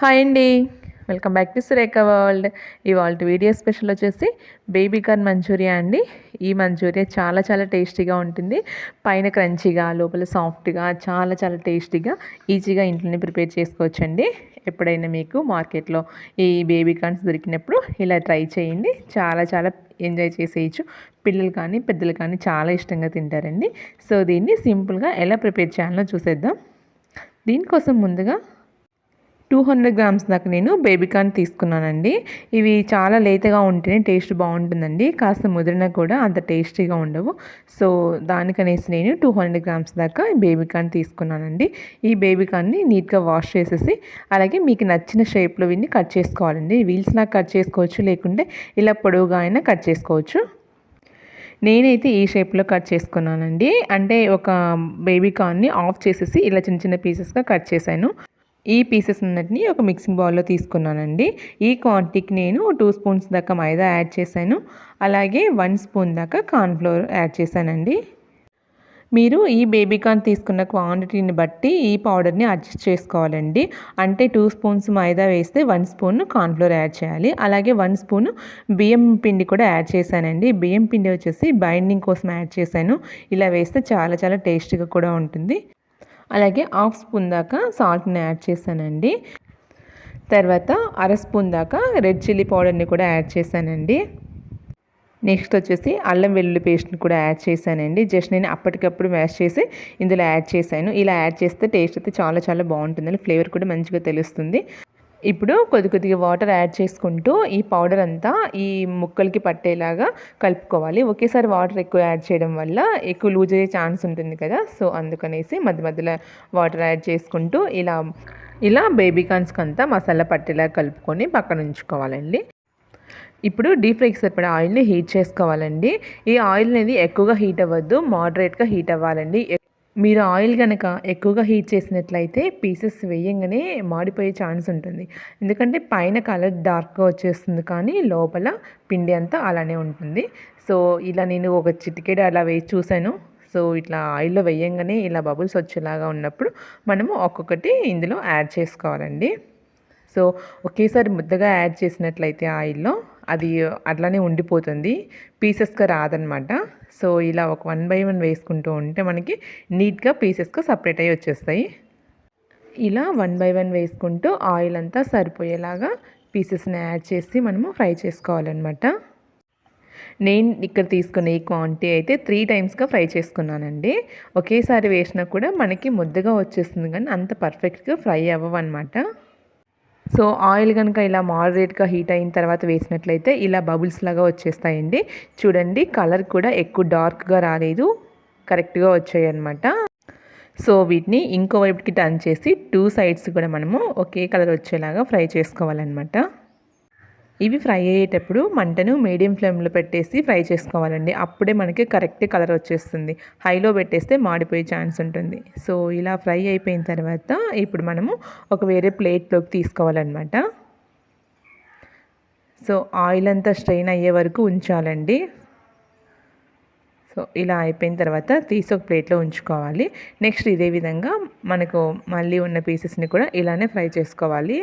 Hi అండి. Welcome back to Surekha world. ఇవాళ video special వచ్చేసి బేబీ కార్న్ మంచూరియా అండి. ఈ మంచూరియా చాలా చాలా టేస్టీగా ఉంటుంది. పైన క్రంచీగా లోపల సాఫ్ట్గా చాలా చాలా టేస్టీగా ఈజీగా ఇంట్లోనే ప్రిపేర్ చేసుకోవచ్చండి. ఎప్పుడైనా మీకు మార్కెట్లో ఈ బేబీ కార్న్స్ దొరికినప్పుడు ఇలా ట్రై చేయండి. చాలా చాలా ఎంజాయ్ చేసేయచ్చు. పిల్లలు కానీ పెద్దలు కానీ చాలా ఇష్టంగా తింటారండి. సో దీన్ని సింపుల్గా ఎలా ప్రిపేర్ చేయాలో చూసేద్దాం. దీనికోసం ముందుగా టూ హండ్రెడ్ గ్రామ్స్ దాకా నేను బేబీకార్న్ తీసుకున్నానండి. ఇవి చాలా లేతగా ఉంటేనే టేస్ట్ బాగుంటుందండి. కాస్త ముదిరినా కూడా అంత టేస్టీగా ఉండవు. సో దానికనేసి నేను టూ హండ్రెడ్ గ్రామ్స్ దాకా బేబీకార్న్ తీసుకున్నానండి. ఈ బేబీకార్న్ని నీట్గా వాష్ చేసేసి అలాగే మీకు నచ్చిన షేప్లో విన్ని కట్ చేసుకోవాలండి. వీల్స్ నాకు కట్ చేసుకోవచ్చు లేకుంటే ఇలా పొడవుగా అయినా కట్ చేసుకోవచ్చు. నేనైతే ఈ షేప్లో కట్ చేసుకున్నానండి. అంటే ఒక బేబీ కార్న్ని ఆఫ్ చేసేసి ఇలా చిన్న చిన్న పీసెస్గా కట్ చేశాను. ఈ పీసెస్ అన్నిటిని ఒక మిక్సింగ్ బౌల్లో తీసుకున్నానండి. ఈ క్వాంటిటీకి నేను టూ స్పూన్స్ దాకా మైదా యాడ్ చేశాను. అలాగే వన్ స్పూన్ దాకా కార్న్ఫ్లోర్ యాడ్ చేశానండి. మీరు ఈ బేబీ కార్న్ తీసుకున్న క్వాంటిటీని బట్టి ఈ పౌడర్ని అడ్జస్ట్ చేసుకోవాలండి. అంటే టూ స్పూన్స్ మైదా వేస్తే వన్ స్పూన్ కార్న్ఫ్లోర్ యాడ్ చేయాలి. అలాగే వన్ స్పూన్ బియ్యం పిండి కూడా యాడ్ చేశానండి. బియ్యం పిండి వచ్చేసి బైండింగ్ కోసం యాడ్ చేశాను. ఇలా వేస్తే చాలా చాలా టేస్టీగా కూడా ఉంటుంది. అలాగే హాఫ్ స్పూన్ దాకా సాల్ట్ని యాడ్ చేశానండి. తర్వాత అర స్పూన్ దాకా రెడ్ చిల్లీ పౌడర్ని కూడా యాడ్ చేశానండి. నెక్స్ట్ వచ్చేసి అల్లం వెల్లుల్లి పేస్ట్ని కూడా యాడ్ చేశానండి. జస్ట్ నేను అప్పటికప్పుడు మ్యాష్ చేసి ఇందులో యాడ్ చేశాను. ఇలా యాడ్ చేస్తే టేస్ట్ అయితే చాలా చాలా బాగుంటుంది ఫ్లేవర్ కూడా మంచిగా తెలుస్తుంది. ఇప్పుడు కొద్ది కొద్దిగా వాటర్ యాడ్ చేసుకుంటూ ఈ పౌడర్ అంతా ఈ ముక్కలకి పట్టేలాగా కలుపుకోవాలి. ఒకేసారి వాటర్ ఎక్కువ యాడ్ చేయడం వల్ల ఎక్కువ లూజ్ అయ్యే ఛాన్స్ ఉంటుంది కదా. సో అందుకనేసి మధ్య మధ్యలో వాటర్ యాడ్ చేసుకుంటూ ఇలా ఇలా బేబీ కార్న్స్కి అంతా మసాలా పట్టేలా కలుపుకొని పక్కన ఉంచుకోవాలండి. ఇప్పుడు డీప్ ఫ్రైకి సరిపడే ఆయిల్ని హీట్ చేసుకోవాలండి. ఈ ఆయిల్ అనేది ఎక్కువగా హీట్ అవ్వద్దు మోడరేట్గా హీట్ అవ్వాలండి. మీరు ఆయిల్ కనుక ఎక్కువగా హీట్ చేసినట్లయితే పీసెస్ వేయంగానే మాడిపోయే ఛాన్స్ ఉంటుంది. ఎందుకంటే పైన కలర్ డార్క్గా వచ్చేస్తుంది కానీ లోపల పిండి అంతా అలానే ఉంటుంది. సో ఇలా నేను ఒక చిటికెడు అలా వేసి చూశాను. సో ఇట్లా ఆయిల్లో వేయంగానే ఇలా బబుల్స్ వచ్చేలాగా ఉన్నప్పుడు మనము ఒక్కొక్కటి ఇందులో యాడ్ చేసుకోవాలండి. సో ఒకేసారి ముద్దగా యాడ్ చేసినట్లయితే ఆయిల్లో అది అట్లానే ఉండిపోతుంది. పీసెస్గా రాదనమాట. సో ఇలా ఒక వన్ బై వన్ వేసుకుంటూ ఉంటే మనకి నీట్గా పీసెస్గా సపరేట్ అయ్యి వచ్చేస్తాయి. ఇలా వన్ బై వన్ వేసుకుంటూ ఆయిల్ అంతా సరిపోయేలాగా పీసెస్ని యాడ్ చేసి మనము ఫ్రై చేసుకోవాలన్నమాట నేను ఇక్కడ తీసుకున్న ఈ క్వాంటిటీ అయితే త్రీ టైమ్స్గా ఫ్రై చేసుకున్నానండి. ఒకేసారి వేసినా కూడా మనకి ముద్దగా వచ్చేస్తుంది కానీ అంత పర్ఫెక్ట్గా ఫ్రై అవ్వవన్నమాట సో ఆయిల్ కనుక ఇలా మోడరేట్గా హీట్ అయిన తర్వాత వేసినట్లయితే ఇలా బబుల్స్ లాగా వచ్చేస్తాయండి. చూడండి కలర్ కూడా ఎక్కువ డార్క్గా రాలేదు. కరెక్ట్గా వచ్చాయి అనమాట సో వీటిని ఇంకో వైపుకి టర్న్ చేసి టూ సైడ్స్ కూడా మనము ఒకే కలర్ వచ్చేలాగా ఫ్రై చేసుకోవాలన్నమాట. ఇవి ఫ్రై అయ్యేటప్పుడు మంటను మీడియం ఫ్లేమ్లో పెట్టేసి ఫ్రై చేసుకోవాలండి. అప్పుడే మనకి కరెక్ట్ కలర్ వచ్చేస్తుంది. హైలో పెట్టేస్తే మాడిపోయే ఛాన్స్ ఉంటుంది. సో ఇలా ఫ్రై అయిపోయిన తర్వాత ఇప్పుడు మనము ఒక వేరే ప్లేట్లోకి తీసుకోవాలన్నమాట. సో ఆయిల్ అంతా స్ట్రెయిన్ అయ్యే వరకు ఉంచాలండి. సో ఇలా అయిపోయిన తర్వాత తీసి ఒక ప్లేట్లో ఉంచుకోవాలి. నెక్స్ట్ ఇదే విధంగా మనకు మళ్ళీ ఉన్న పీసెస్ని కూడా ఇలానే ఫ్రై చేసుకోవాలి.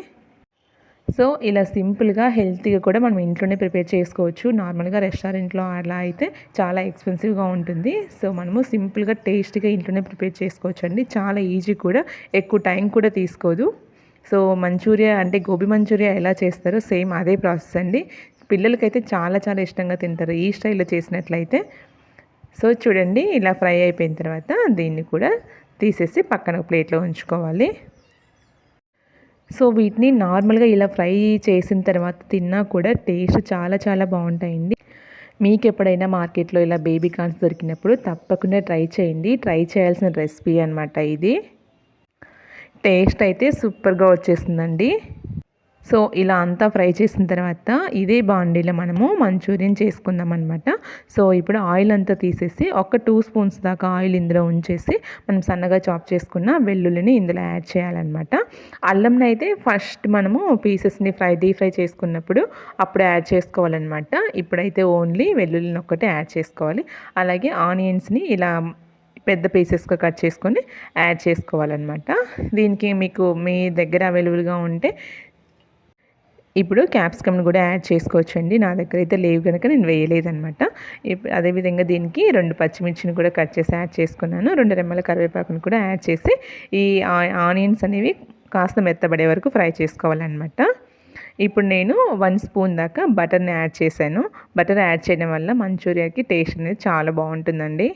సో ఇలా సింపుల్గా హెల్తీగా కూడా మనం ఇంట్లోనే ప్రిపేర్ చేసుకోవచ్చు. నార్మల్గా రెస్టారెంట్లో అలా అయితే చాలా ఎక్స్పెన్సివ్గా ఉంటుంది. సో మనము సింపుల్గా టేస్టీగా ఇంట్లోనే ప్రిపేర్ చేసుకోవచ్చు అండి చాలా ఈజీ కూడా ఎక్కువ టైం కూడా తీసుకోదు. సో మంచూరియా అంటే గోబీ మంచూరియా ఎలా చేస్తారో సేమ్ అదే ప్రాసెస్ అండి. పిల్లలకైతే చాలా చాలా ఇష్టంగా తింటారు ఈ స్టైల్లో చేసినట్లయితే. సో చూడండి ఇలా ఫ్రై అయిపోయిన తర్వాత దీన్ని కూడా తీసేసి పక్కన ప్లేట్లో ఉంచుకోవాలి. సో వీటిని నార్మల్గా ఇలా ఫ్రై చేసిన తర్వాత తిన్నా కూడా టేస్ట్ చాలా చాలా బాగుంటాయండి. మీకు ఎప్పుడైనా మార్కెట్లో ఇలా బేబీ కార్న్స్ దొరికినప్పుడు తప్పకుండా ట్రై చేయండి. ట్రై చేయాల్సిన రెసిపీ అనమాట ఇది. టేస్ట్ అయితే సూపర్గా వచ్చేసిందండి సో ఇలా అంతా ఫ్రై చేసిన తర్వాత ఇదే బాండీలో మనము మంచూరియన్ చేసుకుందాం అనమాట సో ఇప్పుడు ఆయిల్ అంతా తీసేసి ఒక టూ స్పూన్స్ దాకా ఆయిల్ ఇందులో ఉంచేసి మనం సన్నగా చాప్ చేసుకున్న వెల్లుల్లిని ఇందులో యాడ్ చేయాలన్నమాట. అల్లంని అయితే ఫస్ట్ మనము పీసెస్ని ఫ్రై డీ ఫ్రై చేసుకున్నప్పుడు అప్పుడు యాడ్ చేసుకోవాలన్నమాట. ఇప్పుడైతే ఓన్లీ వెల్లుల్లిని ఒక్కటే యాడ్ చేసుకోవాలి. అలాగే ఆనియన్స్ని ఇలా పెద్ద పీసెస్గా కట్ చేసుకొని యాడ్ చేసుకోవాలన్నమాట. దీనికి మీకు మీ దగ్గర అవైలబుల్గా ఉంటే ఇప్పుడు క్యాప్సికమ్ని కూడా యాడ్ చేసుకోవచ్చండి. నా దగ్గర అయితే లేవు కనుక నేను వేయలేదనమాట ఇప్పుడు అదేవిధంగా దీనికి రెండు పచ్చిమిర్చిని కూడా కట్ చేసి యాడ్ చేసుకున్నాను. రెండు రెమ్మల కరివేపాకుని కూడా యాడ్ చేసి ఈ ఆనియన్స్ అనేవి కాస్త మెత్తబడే వరకు ఫ్రై చేసుకోవాలన్నమాట. ఇప్పుడు నేను వన్ స్పూన్ దాకా బటర్ని యాడ్ చేశాను. బటర్ యాడ్ చేయడం వల్ల మంచూరియాకి టేస్ట్ అనేది చాలా బాగుంటుందండి.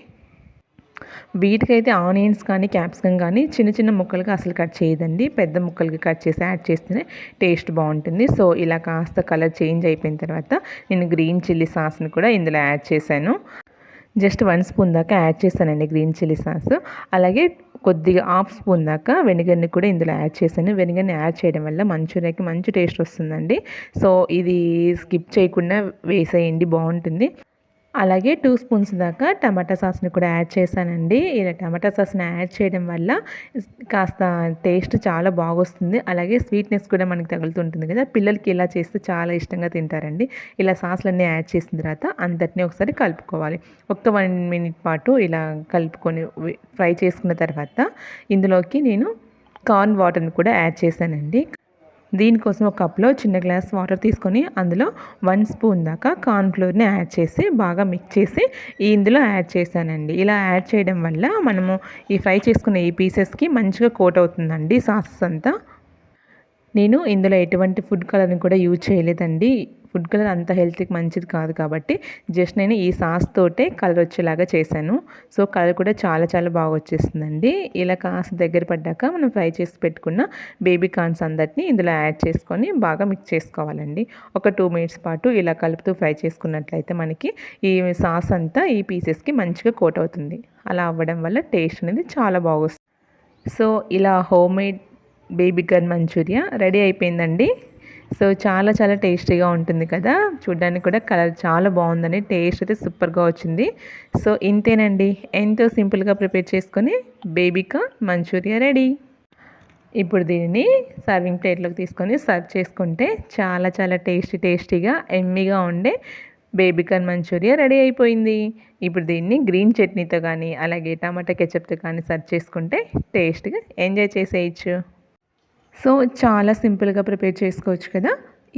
వీటికైతే ఆనియన్స్ కానీ క్యాప్సికమ్ కానీ చిన్న చిన్న ముక్కలుగా అసలు కట్ చేయదండి. పెద్ద ముక్కలుగా కట్ చేసి యాడ్ చేస్తేనే టేస్ట్ బాగుంటుంది. సో ఇలా కాస్త కలర్ చేంజ్ అయిపోయిన తర్వాత నేను గ్రీన్ చిల్లీ సాస్ని కూడా ఇందులో యాడ్ చేశాను. జస్ట్ వన్ స్పూన్ దాకా యాడ్ చేశానండి గ్రీన్ చిల్లీ సాస్. అలాగే కొద్దిగా హాఫ్ స్పూన్ దాకా వెనిగర్ని కూడా ఇందులో యాడ్ చేశాను. వెనిగర్ని యాడ్ చేయడం వల్ల మంచూరియాకి మంచి టేస్ట్ వస్తుందండి. సో ఇది స్కిప్ చేయకుండా వేసేయండి బాగుంటుంది. అలాగే టూ స్పూన్స్ దాకా టమాటా సాస్ని కూడా యాడ్ చేశానండి. ఇలా టమాటా సాస్ని యాడ్ చేయడం వల్ల కాస్త టేస్ట్ చాలా బాగొస్తుంది. అలాగే స్వీట్నెస్ కూడా మనకి తగులుతుంటుంది కదా. పిల్లలకి ఇలా చేస్తే చాలా ఇష్టంగా తింటారండి. ఇలా సాస్లన్నీ యాడ్ చేసిన తర్వాత అందరినీ ఒకసారి కలుపుకోవాలి. ఒక్క వన్ మినిట్ పాటు ఇలా కలుపుకొని ఫ్రై చేసుకున్న తర్వాత ఇందులోకి నేను కార్న్ వాటర్ని కూడా యాడ్ చేశానండి. దీనికోసం ఒక కప్లో చిన్న గ్లాస్ వాటర్ తీసుకొని అందులో వన్ స్పూన్ దాకా కార్న్ఫ్లోర్ని యాడ్ చేసి బాగా మిక్స్ చేసి ఇందులో యాడ్ చేశానండి. ఇలా యాడ్ చేయడం వల్ల మనము ఈ ఫ్రై చేసుకున్న ఈ పీసెస్కి మంచిగా కోట్ అవుతుందండి సాసెస్ అంతా. నేను ఇందులో ఎటువంటి ఫుడ్ కలర్ని కూడా యూజ్ చేయలేదండి. ఫుడ్ కలర్ అంత హెల్త్కి మంచిది కాదు కాబట్టి జస్ట్ నేను ఈ సాస్ తోటే కలర్ వచ్చేలాగా చేశాను. సో కలర్ కూడా చాలా చాలా బాగా వచ్చేస్తుందండి. ఇలా కాస్త దగ్గర పడ్డాక మనం ఫ్రై చేసి పెట్టుకున్న బేబీ కార్న్స్ అందరినీ ఇందులో యాడ్ చేసుకొని బాగా మిక్స్ చేసుకోవాలండి. ఒక టూ మినిట్స్ పాటు ఇలా కలుపుతూ ఫ్రై చేసుకున్నట్లయితే మనకి ఈ సాస్ అంతా ఈ పీసెస్కి మంచిగా కోట్ అవుతుంది. అలా అవ్వడం వల్ల టేస్ట్ అనేది చాలా బాగొస్తుంది. సో ఇలా home made baby corn manchurian ready అయిపోయిందండి. సో చాలా చాలా టేస్టీగా ఉంటుంది కదా. చూడ్డానికి కూడా కలర్ చాలా బాగుందని టేస్ట్ అయితే సూపర్గా వచ్చింది. సో ఇంతేనండి. ఎంతో సింపుల్గా ప్రిపేర్ చేసుకొని బేబీ కార్న్ మంచూరియా రెడీ. ఇప్పుడు దీనిని సర్వింగ్ ప్లేట్లోకి తీసుకొని సర్వ్ చేసుకుంటే చాలా చాలా టేస్టీ టేస్టీగా ఎమ్మీగా ఉండే బేబీ కార్న్ మంచూరియా రెడీ అయిపోయింది. ఇప్పుడు దీన్ని గ్రీన్ చట్నీతో కానీ అలాగే టమాటా కెచప్తో కానీ సర్వ్ చేసుకుంటే టేస్ట్గా ఎంజాయ్ చేసేయచ్చు. సో చాలా సింపుల్గా ప్రిపేర్ చేసుకోవచ్చు కదా.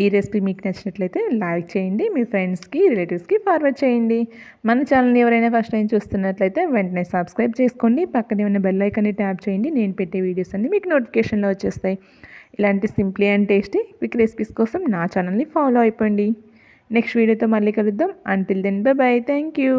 ఈ రెసిపీ మీకు నచ్చినట్లయితే లైక్ చేయండి మీ ఫ్రెండ్స్కి రిలేటివ్స్కి ఫార్వర్డ్ చేయండి. మన ఛానల్ని ఎవరైనా ఫస్ట్ టైం చూస్తున్నట్లయితే వెంటనే సబ్స్క్రైబ్ చేసుకోండి. పక్కనే ఉన్న బెల్ ఐకాన్ని ట్యాప్ చేయండి. నేను పెట్టే వీడియోస్ అన్నీ మీకు నోటిఫికేషన్లో వచ్చేస్తాయి. ఇలాంటి simply and tasty quick recipes కోసం నా ఛానల్ని ఫాలో అయిపోండి. నెక్స్ట్ వీడియోతో మళ్ళీ కలుద్దాం. Until then bye bye thank you